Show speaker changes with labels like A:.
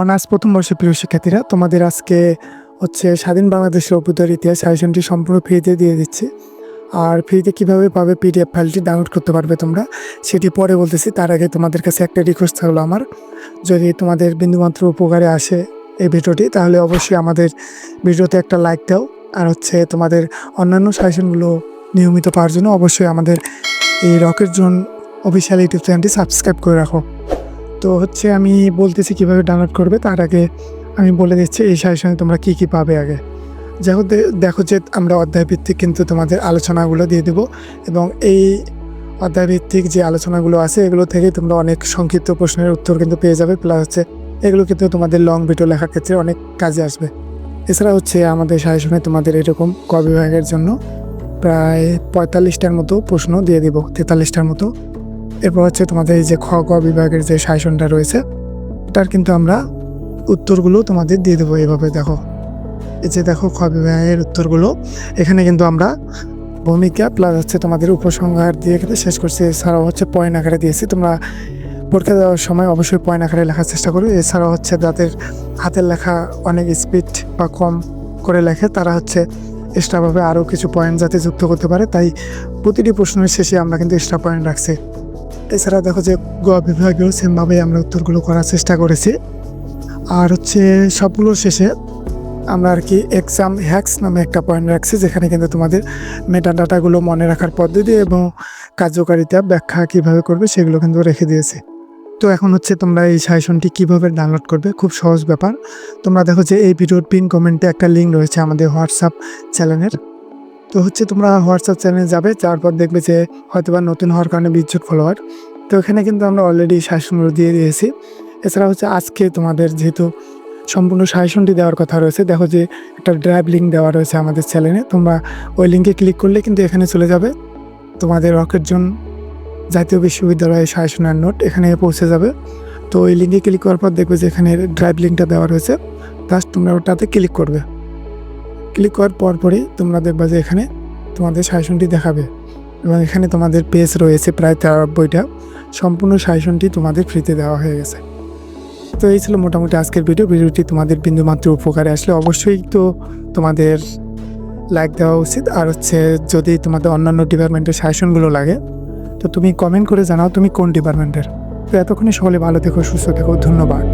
A: Honours প্রথম বর্ষের প্রিয় শিক্ষার্থীরা, তোমাদের আজকে হচ্ছে স্বাধীন বাংলাদেশের অভ্যুদয়ের ইতিহাস সাজেশনটি সম্পূর্ণ ফ্রিতে দিয়ে দিচ্ছি। আর ফ্রিতে কীভাবে পাবে পিডিএফ ফাইলটি ডাউনলোড করতে পারবে তোমরা, সেটি পরে বলতেছি। তার আগে তোমাদের কাছে একটা রিকোয়েস্ট থাকল আমার। যদি তোমাদের বিন্দুমাত্র উপকারে আসে এই ভিডিওটি, তাহলে অবশ্যই আমাদের ভিডিওতে একটা লাইক দাও। আর হচ্ছে তোমাদের অন্যান্য সাজেশনগুলো নিয়মিত পাওয়ার জন্য অবশ্যই আমাদের এই রকেট জোন অফিসিয়াল ইউটিউব চ্যানেলটি সাবস্ক্রাইব করে রাখো। তো হচ্ছে আমি বলতেছি কীভাবে ডাউনলোড করবে, তার আগে আমি বলে দিচ্ছি এই সাজেশনে তোমরা কি কি পাবে আগে। দে- দেখো যে আমরা অধ্যায় ভিত্তিক কিন্তু তোমাদের আলোচনাগুলো দিয়ে দেবো এবং এই অধ্যায় ভিত্তিক যে আলোচনাগুলো আছে, এগুলো থেকে তোমরা অনেক সংক্ষিপ্ত প্রশ্নের উত্তর কিন্তু পেয়ে যাবে প্লাস হচ্ছে এগুলো কিন্তু তোমাদের লং ভিডিও লেখার ক্ষেত্রে অনেক কাজে আসবে। এছাড়া হচ্ছে আমাদের সাজেশনে তোমাদের এরকম ক বিভাগের জন্য প্রায় পঁয়তাল্লিশটার মতো প্রশ্ন দিয়ে দিব, তেতাল্লিশটার মতো এরপর হচ্ছে তোমাদের এই যে খ, গ বিভাগের যে সাজেশনটা রয়েছে এটার কিন্তু আমরা উত্তরগুলো তোমাদের দিয়ে দেবো এভাবে, দেখো। এই যে দেখো খ বিভাগের উত্তরগুলো, এখানে কিন্তু আমরা ভূমিকা প্লাস হচ্ছে তোমাদের উপসংহার দিয়ে কিন্তু শেষ করছি। এছাড়াও হচ্ছে পয়েন্ট আকারে দিয়েছি, তোমরা পরীক্ষা দেওয়ার সময় অবশ্যই পয়েন্ট আকারে লেখার চেষ্টা করবে এছাড়াও হচ্ছে যাদের হাতের লেখা অনেক স্পিড বা কম করে লেখে, তারা হচ্ছে এক্সট্রাভাবে আরও কিছু পয়েন্ট যাতে যুক্ত করতে পারে। তাই প্রতিটি প্রশ্নের শেষে আমরা কিন্তু এক্সট্রা পয়েন্ট রাখছি। এছাড়া দেখো যে গ বিভাগেও সেমভাবে আমরা উত্তরগুলো করার চেষ্টা করেছি। আর হচ্ছে সবগুলোর শেষে আমরা আর কি এক্সাম হ্যাক্স নামে একটা পয়েন্ট রাখছি, যেখানে কিন্তু তোমাদের মেটা ডাটাগুলো মনে রাখার পদ্ধতি এবং কার্যকারিতা ব্যাখ্যা কীভাবে করবে সেগুলো কিন্তু রেখে দিয়েছে। তো এখন হচ্ছে তোমরা এই সাজেশনটি কীভাবে ডাউনলোড করবে? খুব সহজ ব্যাপার। তোমরা দেখো যে এই ভিডিওর পিন কমেন্টে একটা লিঙ্ক রয়েছে আমাদের হোয়াটসঅ্যাপ চ্যানেলের তো হচ্ছে তোমরা হোয়াটসঅ্যাপ চ্যানেলে যাবে, তারপর দেখবে যে হয়তো বা নতুন হওয়ার কারণে বিদ্যুৎ ফলোয়ার তো এখানে কিন্তু আমরা অলরেডি সাজেশনগুলো দিয়ে দিয়েছি। এছাড়া হচ্ছে আজকে তোমাদের যেহেতু সম্পূর্ণ সাজেশনটি দেওয়ার কথা রয়েছে, দেখো যে একটা ড্রাইভ লিঙ্ক দেওয়া রয়েছে আমাদের চ্যানেলে, তোমরা ওই লিঙ্কে ক্লিক করলে কিন্তু এখানে চলে যাবে। তোমাদের রকেট জোন জাতীয় বিশ্ববিদ্যালয়ের সাজেশনের নোট এখানে পৌঁছে যাবে। তো ওই লিঙ্কে ক্লিক করার পর দেখবে যে এখানে ড্রাইভ লিঙ্কটা দেওয়া রয়েছে। জাস্ট তোমরা ওটাতে ক্লিক করবে। ক্লিক করার পর পরই তোমরা দেখবা যে এখানে তোমাদের সাজেশনটি দেখাবে এবং এখানে তোমাদের পেজ রয়েছে প্রায় তেরানব্বইটা। সম্পূর্ণ সাজেশনটি তোমাদের ফ্রিতে দেওয়া হয়ে গেছে। তো এই ছিল মোটামুটি আজকের ভিডিও ভিডিওটি তোমাদের বিন্দুমাত্র উপকারে আসলে অবশ্যই তো তোমাদের লাইক দেওয়া উচিত। আর হচ্ছে যদি তোমাদের অন্যান্য ডিপার্টমেন্টের সাজেশনগুলো লাগে, তো তুমি কমেন্ট করে জানাও তুমি কোন ডিপার্টমেন্টের তো এতক্ষণে সকলে ভালো থেকো, সুস্থ থেকো, ধন্যবাদ।